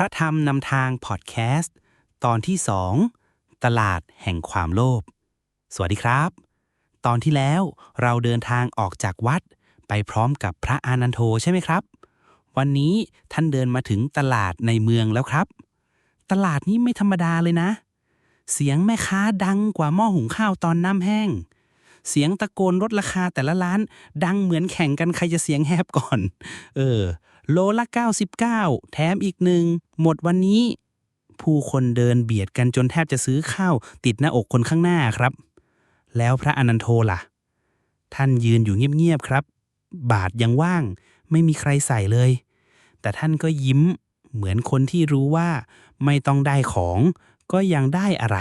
พระธรรมนำทางพอดแคสต์ ตอนที่สองตลาดแห่งความโลภ สวัสดีครับ ตอนที่แล้วเราเดินทางออกจากวัด ไปพร้อมกับพระอานันโทใช่ไหมครับ วันนี้ท่านเดินมาถึงตลาดในเมืองแล้วครับ ตลาดนี้ไม่ธรรมดาเลยนะ เสียงแม่ค้าดังกว่าหม้อหุงข้าวตอนน้ำแห้ง เสียงตะโกนลดราคาแต่ละร้าน ดังเหมือนแข่งกันใครจะเสียงแหบก่อน เออ โลละ 99 แถมอีกหนึ่ง หมดวันนี้ ผู้คนเดินเบียดกันจนแทบจะซื้อข้าว ติดหน้าอกคนข้างหน้าครับ แล้วพระอนันโทล่ะ ท่านยืนอยู่เงียบๆครับ บาทยังว่าง ไม่มีใครใส่เลย แต่ท่านก็ยิ้มเหมือนคนที่รู้ว่าไม่ต้องได้ของ ก็ยังได้อะไร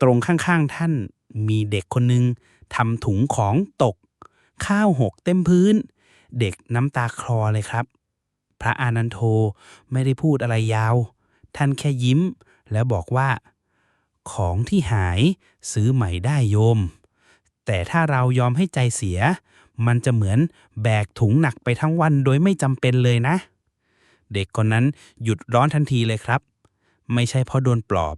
ตรงข้างๆท่านมีเด็กคนหนึ่งทำถุงของตก ข้าวหกเต็มพื้น เด็กน้ำตาคลอเลยครับ พระอานันโทไม่ได้พูดอะไรยาว ท่านแค่ยิ้ม แล้วบอกว่า ของที่หายซื้อใหม่ได้โยม แต่ถ้าเรายอมให้ใจเสีย มันจะเหมือนแบกถุงหนักไปทั้งวันโดยไม่จำเป็นเลยนะ เด็กคนนั้นหยุดร้อนทันทีเลยครับ ไม่ใช่เพราะโดนปลอบ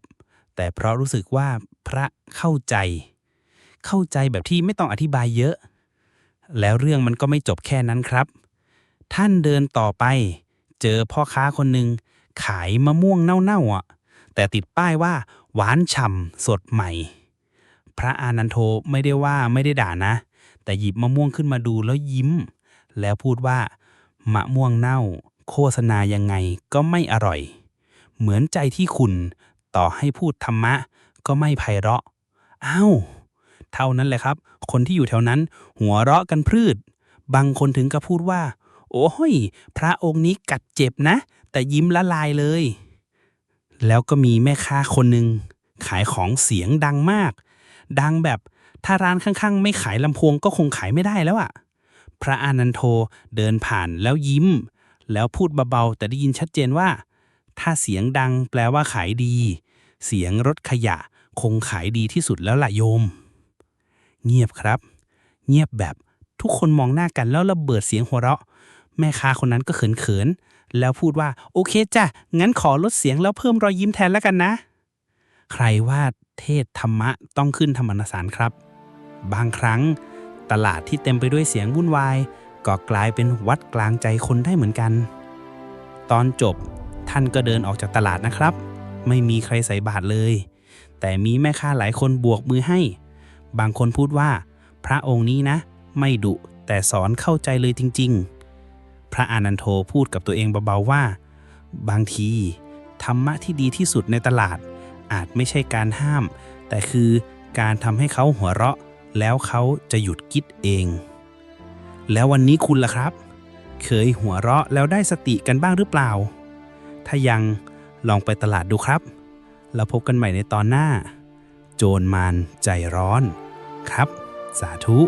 แต่เพราะรู้สึกว่าพระเข้าใจ เข้าใจแบบที่ไม่ต้องอธิบายเยอะ แล้วเรื่องมันก็ไม่จบแค่นั้นครับ ท่านเดินต่อไป เจอพ่อค้าคนหนึ่งขายมะม่วงเน่าๆอะ แต่ติดป้ายว่า หวานฉ่ำสดใหม่ พระอานันโทไม่ได้ว่าไม่ได้ด่านะ แต่หยิบมะม่วงขึ้นมาดูแล้วยิ้ม แล้วพูดว่ามะม่วงเน่า โฆษณายังไงก็ไม่อร่อย เหมือนใจที่คุณ ต่อให้พูดธรรมะ ก็ไม่ไพเราะ อ้าว เท่านั้นแหละครับ คนที่อยู่แถวนั้น หัวเราะกันพรืด บางคนถึงกับพูดว่า โอ้ย พระองค์นี้กัดเจ็บนะ แต่ยิ้มละลายเลย แล้วก็มีแม่ค้าคนหนึ่งขายของเสียงดังมาก ดังแบบถ้าร้านข้างๆ ไม่ขายลำโพงก็คงขายไม่ได้แล้วอะพระอานันโทเดินผ่านแล้วยิ้ม แล้วพูดเบาๆ แต่ได้ยินชัดเจนว่า ถ้าเสียงดังแปลว่าขายดี เสียงรถขยะคงขายดีที่สุดแล้วล่ะโยม เงียบครับ เงียบแบบทุกคนมองหน้ากันแล้วระเบิดเสียงหัวเราะ แม่ค้าคนนั้นก็เขินๆ แล้วพูดว่าโอเคจ้ะ งั้นขอลดเสียงแล้วเพิ่มรอยยิ้มแทนแล้วกันนะ ใครว่าเทศธรรมะต้องขึ้นธรรมนสารครับ บางครั้ง ตลาดที่เต็มไปด้วยเสียงวุ่นวายก็กลายเป็นวัดกลางใจคนได้เหมือนกัน ตอนจบท่านก็เดินออกจากตลาดนะครับ ไม่มีใครใส่บาตรเลย แต่มีแม่ค้าหลายคนบวกมือให้ บางคนพูดว่า พระองค์นี้นะ ไม่ดุแต่สอนเข้าใจเลยจริง ๆ พระอานันโทพูดกับตัวเองเบาๆว่า บางที ธรรมะที่ดีที่สุดในตลาด อาจไม่ใช่การห้าม แต่คือการทำให้เขาหัวเราะ แล้วเขาจะหยุดคิดเอง แล้ววันนี้คุณล่ะครับ เคยหัวเราะแล้วได้สติกันบ้างหรือเปล่า ถ้ายังลองไปตลาดดูครับ แล้วพบกันใหม่ในตอนหน้า โจรมานใจร้อน ครับ สาธุ